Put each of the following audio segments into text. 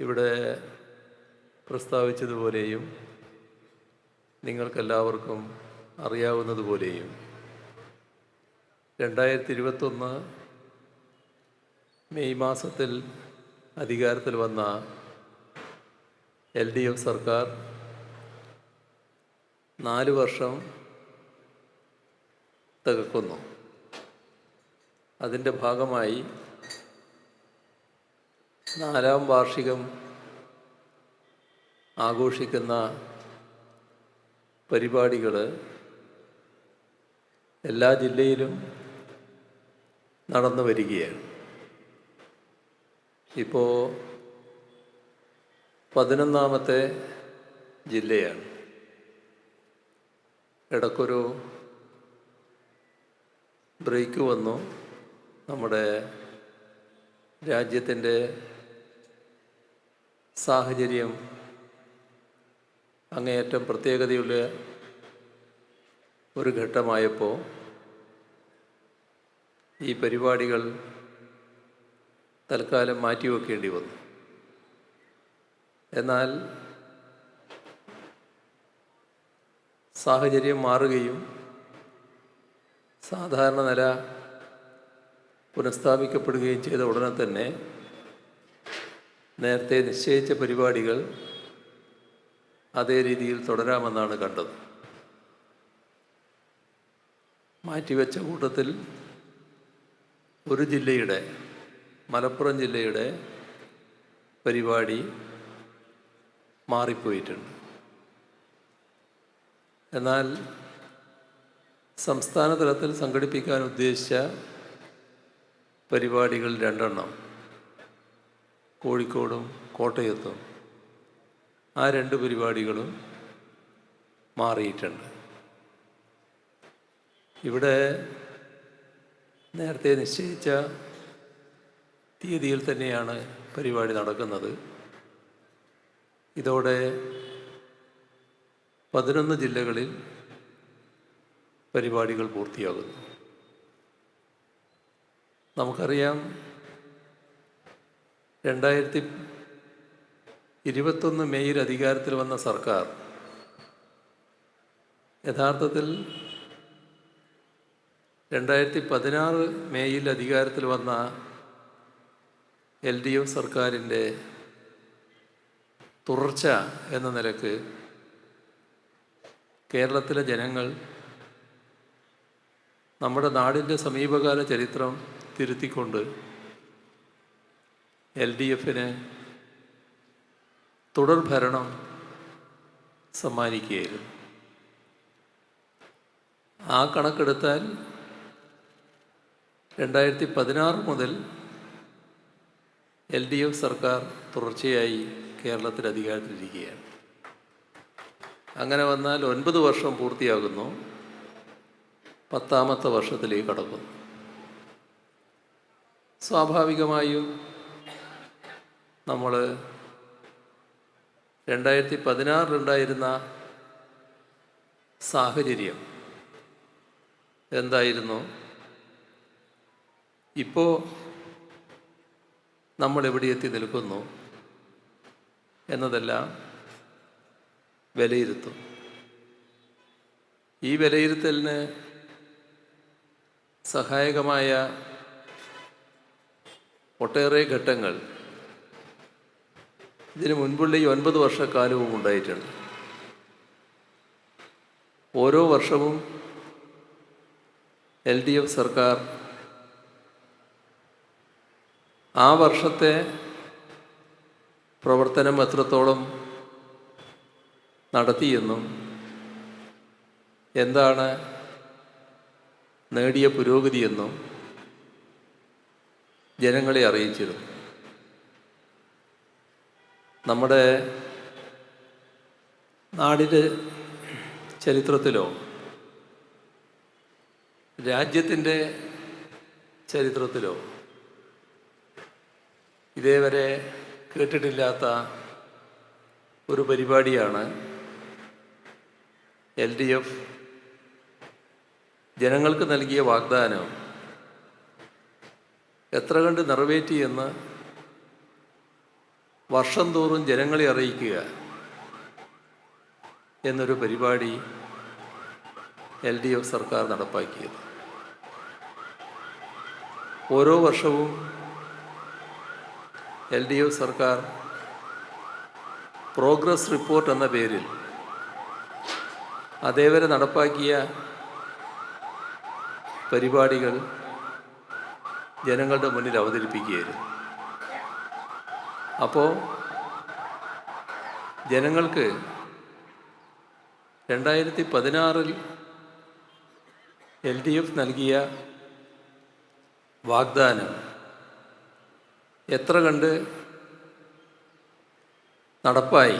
ഇവിടെ പ്രസ്താവിച്ചതുപോലെയും നിങ്ങൾക്കെല്ലാവർക്കും അറിയാവുന്നതുപോലെയും രണ്ടായിരത്തി ഇരുപത്തൊന്ന് മെയ് മാസത്തിൽ അധികാരത്തിൽ വന്ന എൽ ഡി എഫ് സർക്കാർ നാല് വർഷം തകർക്കുന്നു അതിന്റെ ഭാഗമായി നാലാം വാർഷികം ആഘോഷിക്കുന്ന പരിപാടികൾ എല്ലാ ജില്ലയിലും നടന്നു വരികയാണ്. ഇപ്പോൾ പതിനൊന്നാമത്തെ ജില്ലയാണ്. ഇടയ്ക്കൊരു ബ്രേക്ക് വന്നു. നമ്മുടെ രാജ്യത്തിന്റെ സാഹചര്യം അങ്ങേയറ്റം പ്രത്യേകതയുള്ള ഒരു ഘട്ടമായപ്പോൾ ഈ പരിപാടികൾ തൽക്കാലം മാറ്റിവെക്കേണ്ടി വന്നു. എന്നാൽ സാഹചര്യം മാറുകയും സാധാരണ നില പുനഃസ്ഥാപിക്കപ്പെടുകയും ചെയ്ത ഉടനെ തന്നെ നേരത്തെ നിശ്ചയിച്ച പരിപാടികൾ അതേ രീതിയിൽ തുടരാമെന്നാണ് കണ്ടത്. മാറ്റിവെച്ച കൂട്ടത്തിൽ ഒരു ജില്ലയുടെ മലപ്പുറം ജില്ലയുടെ പരിപാടി മാറിപ്പോയിട്ടുണ്ട്. എന്നാൽ സംസ്ഥാന തലത്തിൽ സംഘടിപ്പിക്കാൻ ഉദ്ദേശിച്ച പരിപാടികൾ രണ്ടെണ്ണം. കോഴിക്കോടും കോട്ടയത്തും ആ രണ്ട് പരിപാടികളും മാറിയിട്ടുണ്ട്. ഇവിടെ നേരത്തെ നിശ്ചയിച്ച തീയതിയിൽ തന്നെയാണ് പരിപാടി നടക്കുന്നത്. ഇതോടെ പതിനൊന്ന് ജില്ലകളിൽ പരിപാടികൾ പൂർത്തിയാകുന്നു. നമുക്കറിയാം രണ്ടായിരത്തി ഇരുപത്തൊന്ന് മെയ്യിൽ അധികാരത്തിൽ വന്ന സർക്കാർ യഥാർത്ഥത്തിൽ രണ്ടായിരത്തി പതിനാറ് മെയ്യിൽ അധികാരത്തിൽ വന്ന എൽ ഡി എഫ് സർക്കാരിന്റെ തുടർച്ച എന്ന നിലയ്ക്ക് കേരളത്തിലെ ജനങ്ങൾ നമ്മുടെ നാടിന്റെ സമീപകാല ചരിത്രം തിരുത്തിക്കൊണ്ട് എൽ ഡി എഫിന് തുടർ ഭരണം സമ്മാനിക്കുകയായിരുന്നു. ആ കണക്കെടുത്താൽ രണ്ടായിരത്തി പതിനാറ് മുതൽ എൽ ഡി എഫ് സർക്കാർ തുടർച്ചയായി കേരളത്തിൽ അധികാരത്തിലിരിക്കുകയാണ്. അങ്ങനെ വന്നാൽ ഒൻപത് വർഷം പൂർത്തിയാകുന്നു. പത്താമത്തെ വർഷത്തിലേക്ക് കടക്കുന്നു. സ്വാഭാവികമായും നമ്മൾ രണ്ടായിരത്തി പതിനാറിലുണ്ടായിരുന്ന സാഹചര്യം എന്തായിരുന്നു? ഇപ്പോൾ നമ്മൾ എവിടെ എത്തി നിൽക്കുന്നു എന്നതെല്ലാം വിലയിരുത്തും. ഈ വിലയിരുത്തലിന് സഹായകമായ ഒട്ടേറെ ഘട്ടങ്ങൾ ഇതിനു മുൻപുള്ള ഈ ഒൻപത് വർഷക്കാലവും ഉണ്ടായിട്ടുണ്ട്. ഓരോ വർഷവും എൽ ഡി എഫ് സർക്കാർ ആ വർഷത്തെ പ്രവർത്തനം എത്രത്തോളം നടത്തിയെന്നും എന്താണ് നേടിയ പുരോഗതിയെന്നും ജനങ്ങളെ അറിയിച്ചിരുന്നു. നമ്മുടെ നാടിന്റെ ചരിത്രത്തിലോ രാജ്യത്തിന്റെ ചരിത്രത്തിലോ ഇതേവരെ കേട്ടിട്ടില്ലാത്ത ഒരു പരിപാടിയാണ് എൽ ഡി എഫ്. ജനങ്ങൾക്ക് നൽകിയ വാഗ്ദാനം എത്ര കണ്ട് നിറവേറ്റി എന്ന് വർഷം തോറും ജനങ്ങളെ അറിയിക്കുക എന്നൊരു പരിപാടി എൽ ഡി എഫ് സർക്കാർ നടപ്പാക്കിയത്. ഓരോ വർഷവും എൽ ഡി എഫ് സർക്കാർ പ്രോഗ്രസ് റിപ്പോർട്ട് എന്ന പേരിൽ അതേവരെ നടപ്പാക്കിയ പരിപാടികൾ ജനങ്ങളുടെ മുന്നിൽ അവതരിപ്പിക്കുകയായിരുന്നു. അപ്പോൾ ജനങ്ങൾക്ക് രണ്ടായിരത്തി പതിനാറിൽ എൽ ഡി എഫ് നൽകിയ വാഗ്ദാനം എത്ര കണ്ട് നടപ്പായി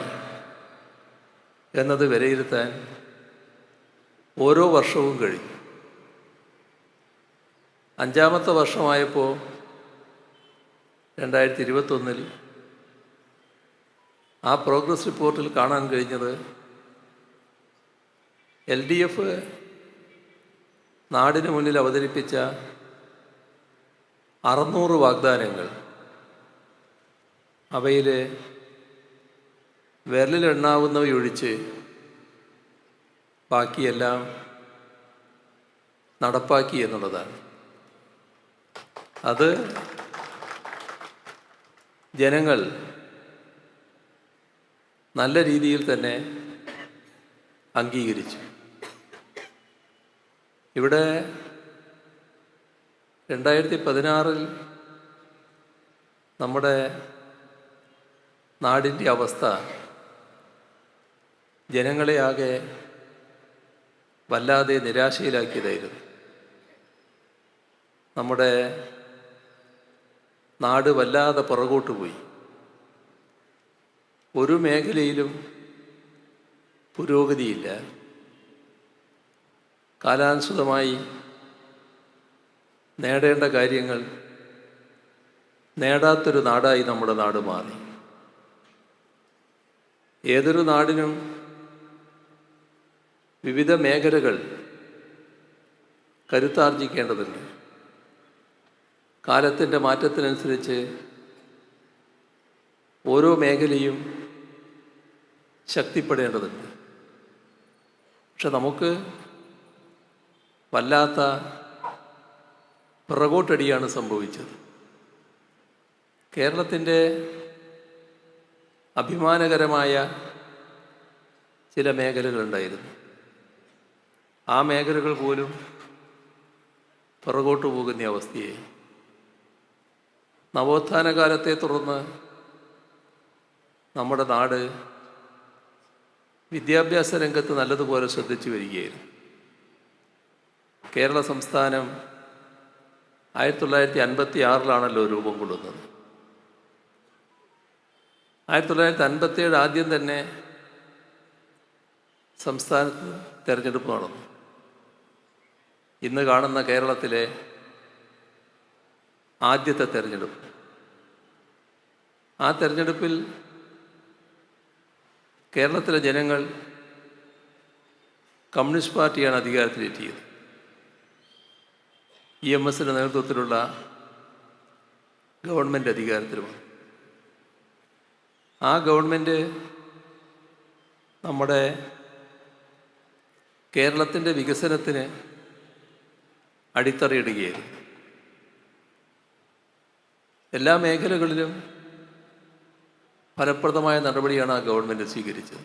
എന്നത് വിലയിരുത്താൻ ഓരോ വർഷവും കഴിഞ്ഞു അഞ്ചാമത്തെ വർഷമായപ്പോൾ രണ്ടായിരത്തി ഇരുപത്തൊന്നിൽ ആ പ്രോഗ്രസ് റിപ്പോർട്ടിൽ കാണാൻ കഴിഞ്ഞത് എൽ ഡി എഫ് നാടിന് മുന്നിൽ അവതരിപ്പിച്ച അറുന്നൂറ് വാഗ്ദാനങ്ങൾ. അവയിൽ വിരലിലെണ്ണാവുന്നവയൊഴിച്ച് ബാക്കിയെല്ലാം നടപ്പാക്കി എന്നുള്ളതാണ്. അത് ജനങ്ങൾ നല്ല രീതിയിൽ തന്നെ അംഗീകരിച്ചു. ഇവിടെ രണ്ടായിരത്തി പതിനാറിൽ നമ്മുടെ നാടിന്റെ അവസ്ഥ ജനങ്ങളെ ആകെ വല്ലാതെ നിരാശയിലാക്കിയതായിരുന്നു. നമ്മുടെ നാട് വല്ലാതെ പുറകോട്ട് പോയി. ഒരു മേഖലയിലും പുരോഗതിയില്ല. കാലാനുസൃതമായി നേടേണ്ട കാര്യങ്ങൾ നേടാത്തൊരു നാടായി നമ്മുടെ നാട് മാറി. ഏതൊരു നാടിനും വിവിധ മേഖലകൾ കരുത്താർജിക്കേണ്ടതുണ്ട്. കാലത്തിന്റെ മാറ്റത്തിനനുസരിച്ച് ഓരോ മേഖലയും ശക്തിപ്പെടേണ്ടതുണ്ട്. പക്ഷെ നമുക്ക് വല്ലാത്ത പിറകോട്ടടിയാണ് സംഭവിച്ചത്. കേരളത്തിന്റെ അഭിമാനകരമായ ചില മേഖലകളുണ്ടായിരുന്നു. ആ മേഖലകൾ പോലും പിറകോട്ട് പോകുന്ന അവസ്ഥയെ നവോത്ഥാന കാലത്തെ തുടർന്ന് നമ്മുടെ നാട് വിദ്യാഭ്യാസ രംഗത്ത് നല്ലതുപോലെ ശ്രദ്ധിച്ചു വരികയായിരുന്നു. കേരള സംസ്ഥാനം ആയിരത്തി തൊള്ളായിരത്തി അൻപത്തി ആറിലാണല്ലോ രൂപം കൊള്ളുന്നത്. ആയിരത്തി തൊള്ളായിരത്തി അൻപത്തിയേഴ് ആദ്യം തന്നെ സംസ്ഥാനത്ത് തിരഞ്ഞെടുപ്പ് നടന്നു. ഇന്ന് കാണുന്ന കേരളത്തിലെ ആദ്യത്തെ തെരഞ്ഞെടുപ്പ്. ആ തെരഞ്ഞെടുപ്പിൽ കേരളത്തിലെ ജനങ്ങൾ കമ്മ്യൂണിസ്റ്റ് പാർട്ടിയാണ് അധികാരത്തിലെത്തിയത് ഇ എം എസിന്റെ നേതൃത്വത്തിലുള്ള ഗവൺമെന്റ് അധികാരത്തിൽ വന്നു ആ ഗവൺമെന്റ് നമ്മുടെ കേരളത്തിന്റെ വികസനത്തിന് അടിത്തറയിടുകയായിരുന്നു. എല്ലാ മേഖലകളിലും ഫലപ്രദമായ നടപടിയാണ് ആ ഗവൺമെന്റ് സ്വീകരിച്ചത്.